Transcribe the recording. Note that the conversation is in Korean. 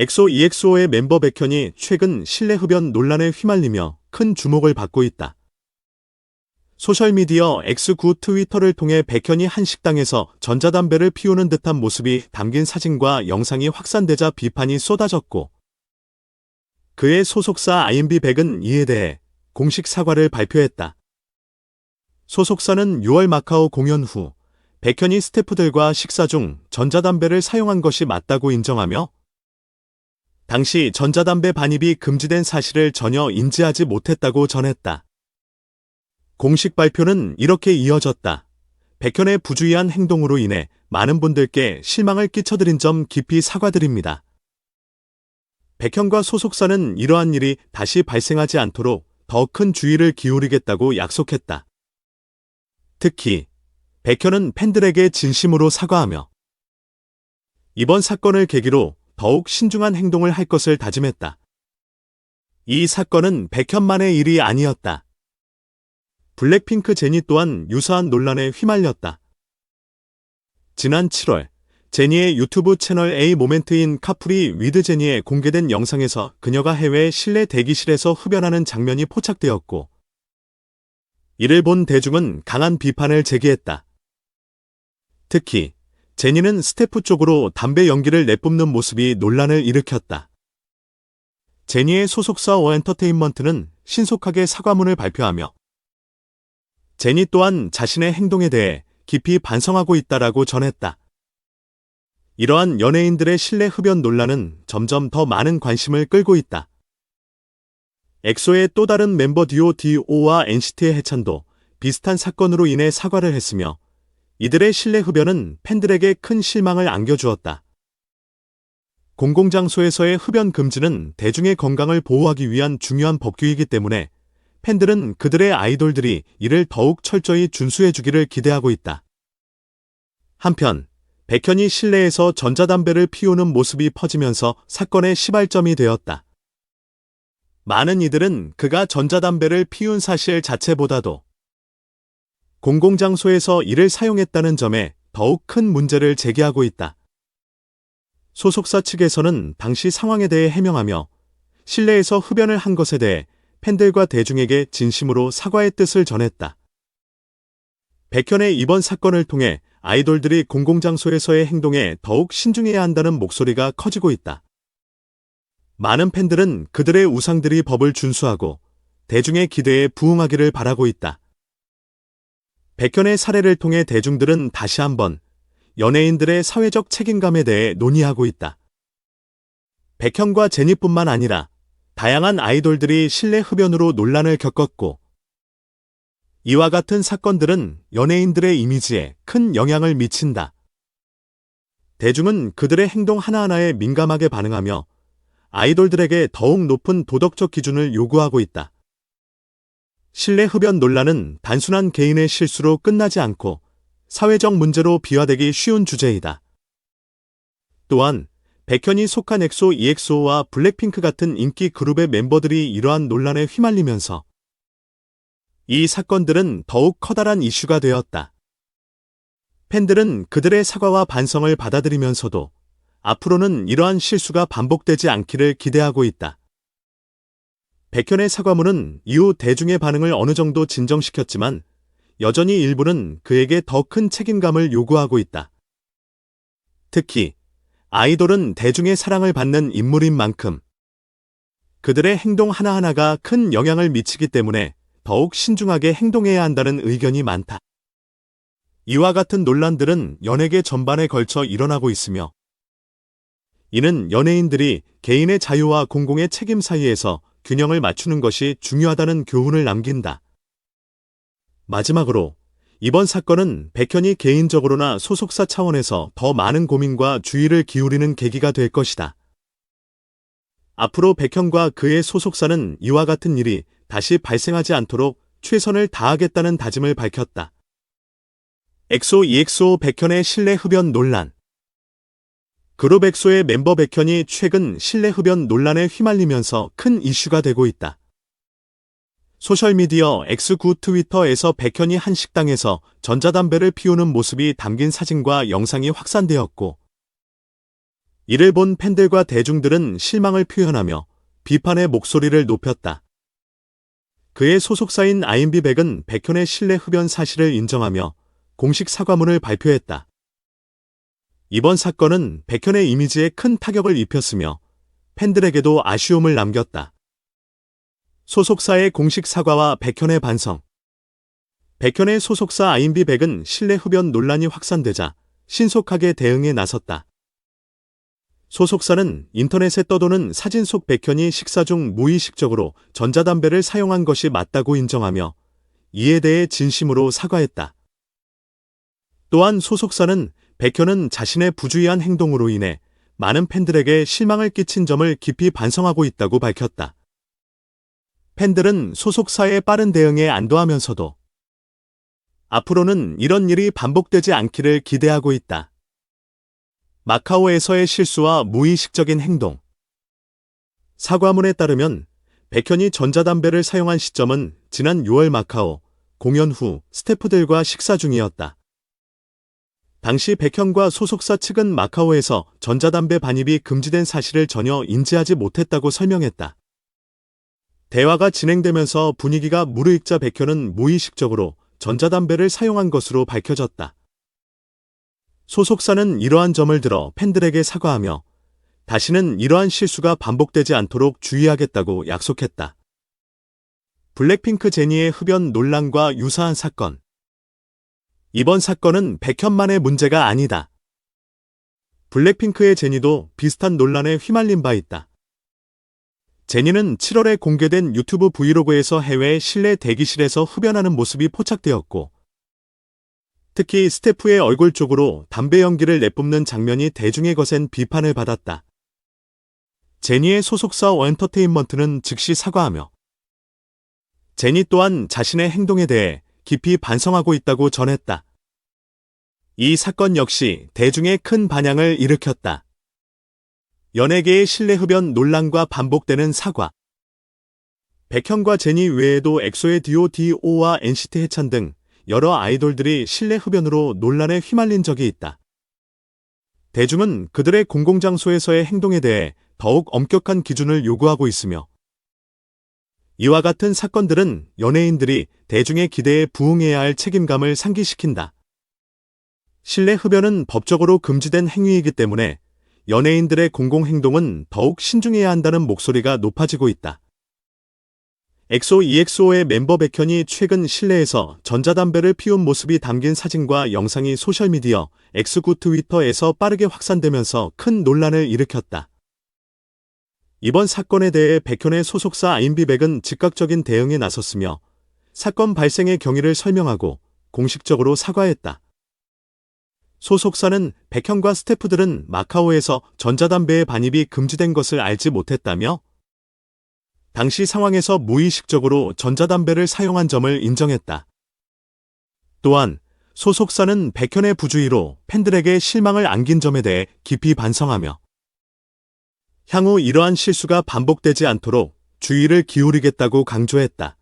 엑소 EXO의 멤버 백현이 최근 실내 흡연 논란에 휘말리며 큰 주목을 받고 있다. 소셜미디어 X9 트위터를 통해 백현이 한 식당에서 전자담배를 피우는 듯한 모습이 담긴 사진과 영상이 확산되자 비판이 쏟아졌고 그의 소속사 IMB100은 이에 대해 공식 사과를 발표했다. 소속사는 6월 마카오 공연 후 백현이 스태프들과 식사 중 전자담배를 사용한 것이 맞다고 인정하며 당시 전자담배 반입이 금지된 사실을 전혀 인지하지 못했다고 전했다. 공식 발표는 이렇게 이어졌다. 백현의 부주의한 행동으로 인해 많은 분들께 실망을 끼쳐드린 점 깊이 사과드립니다. 백현과 소속사는 이러한 일이 다시 발생하지 않도록 더 큰 주의를 기울이겠다고 약속했다. 특히 백현은 팬들에게 진심으로 사과하며 이번 사건을 계기로 더욱 신중한 행동을 할 것을 다짐했다. 이 사건은 백현만의 일이 아니었다. 블랙핑크 제니 또한 유사한 논란에 휘말렸다. 지난 7월 제니의 유튜브 채널 A 모멘트인 카풀이 위드 제니에 공개된 영상에서 그녀가 해외 실내 대기실에서 흡연하는 장면이 포착되었고 이를 본 대중은 강한 비판을 제기했다. 특히 제니는 스태프 쪽으로 담배 연기를 내뿜는 모습이 논란을 일으켰다. 제니의 소속사 어엔터테인먼트는 신속하게 사과문을 발표하며 제니 또한 자신의 행동에 대해 깊이 반성하고 있다라고 전했다. 이러한 연예인들의 실내 흡연 논란은 점점 더 많은 관심을 끌고 있다. 엑소의 또 다른 멤버 듀오 D.O.와 NCT의 해찬도 비슷한 사건으로 인해 사과를 했으며 이들의 실내 흡연은 팬들에게 큰 실망을 안겨주었다. 공공장소에서의 흡연 금지는 대중의 건강을 보호하기 위한 중요한 법규이기 때문에 팬들은 그들의 아이돌들이 이를 더욱 철저히 준수해주기를 기대하고 있다. 한편, 백현이 실내에서 전자담배를 피우는 모습이 퍼지면서 사건의 시발점이 되었다. 많은 이들은 그가 전자담배를 피운 사실 자체보다도 공공장소에서 이를 사용했다는 점에 더욱 큰 문제를 제기하고 있다. 소속사 측에서는 당시 상황에 대해 해명하며 실내에서 흡연을 한 것에 대해 팬들과 대중에게 진심으로 사과의 뜻을 전했다. 백현의 이번 사건을 통해 아이돌들이 공공장소에서의 행동에 더욱 신중해야 한다는 목소리가 커지고 있다. 많은 팬들은 그들의 우상들이 법을 준수하고 대중의 기대에 부응하기를 바라고 있다. 백현의 사례를 통해 대중들은 다시 한번 연예인들의 사회적 책임감에 대해 논의하고 있다. 백현과 제니뿐만 아니라 다양한 아이돌들이 실내 흡연으로 논란을 겪었고 이와 같은 사건들은 연예인들의 이미지에 큰 영향을 미친다. 대중은 그들의 행동 하나하나에 민감하게 반응하며 아이돌들에게 더욱 높은 도덕적 기준을 요구하고 있다. 실내 흡연 논란은 단순한 개인의 실수로 끝나지 않고 사회적 문제로 비화되기 쉬운 주제이다. 또한 백현이 속한 엑소 EXO와 블랙핑크 같은 인기 그룹의 멤버들이 이러한 논란에 휘말리면서 이 사건들은 더욱 커다란 이슈가 되었다. 팬들은 그들의 사과와 반성을 받아들이면서도 앞으로는 이러한 실수가 반복되지 않기를 기대하고 있다. 백현의 사과문은 이후 대중의 반응을 어느 정도 진정시켰지만 여전히 일부는 그에게 더 큰 책임감을 요구하고 있다. 특히 아이돌은 대중의 사랑을 받는 인물인 만큼 그들의 행동 하나하나가 큰 영향을 미치기 때문에 더욱 신중하게 행동해야 한다는 의견이 많다. 이와 같은 논란들은 연예계 전반에 걸쳐 일어나고 있으며 이는 연예인들이 개인의 자유와 공공의 책임 사이에서 균형을 맞추는 것이 중요하다는 교훈을 남긴다. 마지막으로 이번 사건은 백현이 개인적으로나 소속사 차원에서 더 많은 고민과 주의를 기울이는 계기가 될 것이다. 앞으로 백현과 그의 소속사는 이와 같은 일이 다시 발생하지 않도록 최선을 다하겠다는 다짐을 밝혔다. 엑소 EXO 백현의 실내 흡연 논란 그룹 엑소의 멤버 백현이 최근 실내 흡연 논란에 휘말리면서 큰 이슈가 되고 있다. 소셜미디어 X9 트위터에서 백현이 한 식당에서 전자담배를 피우는 모습이 담긴 사진과 영상이 확산되었고 이를 본 팬들과 대중들은 실망을 표현하며 비판의 목소리를 높였다. 그의 소속사인 아인비백은 백현의 실내 흡연 사실을 인정하며 공식 사과문을 발표했다. 이번 사건은 백현의 이미지에 큰 타격을 입혔으며 팬들에게도 아쉬움을 남겼다. 소속사의 공식 사과와 백현의 반성. 백현의 소속사 아인비백은 실내 흡연 논란이 확산되자 신속하게 대응에 나섰다. 소속사는 인터넷에 떠도는 사진 속 백현이 식사 중 무의식적으로 전자담배를 사용한 것이 맞다고 인정하며 이에 대해 진심으로 사과했다. 또한 소속사는 백현은 자신의 부주의한 행동으로 인해 많은 팬들에게 실망을 끼친 점을 깊이 반성하고 있다고 밝혔다. 팬들은 소속사의 빠른 대응에 안도하면서도 앞으로는 이런 일이 반복되지 않기를 기대하고 있다. 마카오에서의 실수와 무의식적인 행동. 사과문에 따르면 백현이 전자담배를 사용한 시점은 지난 6월 마카오 공연 후 스태프들과 식사 중이었다. 당시 백현과 소속사 측은 마카오에서 전자담배 반입이 금지된 사실을 전혀 인지하지 못했다고 설명했다. 대화가 진행되면서 분위기가 무르익자 백현은 무의식적으로 전자담배를 사용한 것으로 밝혀졌다. 소속사는 이러한 점을 들어 팬들에게 사과하며 다시는 이러한 실수가 반복되지 않도록 주의하겠다고 약속했다. 블랙핑크 제니의 흡연 논란과 유사한 사건. 이번 사건은 백현만의 문제가 아니다. 블랙핑크의 제니도 비슷한 논란에 휘말린 바 있다. 제니는 7월에 공개된 유튜브 브이로그에서 해외 실내 대기실에서 흡연하는 모습이 포착되었고, 특히 스태프의 얼굴 쪽으로 담배 연기를 내뿜는 장면이 대중의 거센 비판을 받았다. 제니의 소속사 엔터테인먼트는 즉시 사과하며 제니 또한 자신의 행동에 대해 깊이 반성하고 있다고 전했다. 이 사건 역시 대중의 큰 반향을 일으켰다. 연예계의 실내 흡연 논란과 반복되는 사과. 백현과 제니 외에도 엑소의 D.O.D.O와 NCT 해찬 등 여러 아이돌들이 실내 흡연으로 논란에 휘말린 적이 있다. 대중은 그들의 공공장소에서의 행동에 대해 더욱 엄격한 기준을 요구하고 있으며 이와 같은 사건들은 연예인들이 대중의 기대에 부응해야 할 책임감을 상기시킨다. 실내 흡연은 법적으로 금지된 행위이기 때문에 연예인들의 공공행동은 더욱 신중해야 한다는 목소리가 높아지고 있다. 엑소 EXO의 멤버 백현이 최근 실내에서 전자담배를 피운 모습이 담긴 사진과 영상이 소셜미디어 엑스구 트위터에서 빠르게 확산되면서 큰 논란을 일으켰다. 이번 사건에 대해 백현의 소속사 아인비백은 즉각적인 대응에 나섰으며 사건 발생의 경위를 설명하고 공식적으로 사과했다. 소속사는 백현과 스태프들은 마카오에서 전자담배의 반입이 금지된 것을 알지 못했다며 당시 상황에서 무의식적으로 전자담배를 사용한 점을 인정했다. 또한 소속사는 백현의 부주의로 팬들에게 실망을 안긴 점에 대해 깊이 반성하며 향후 이러한 실수가 반복되지 않도록 주의를 기울이겠다고 강조했다.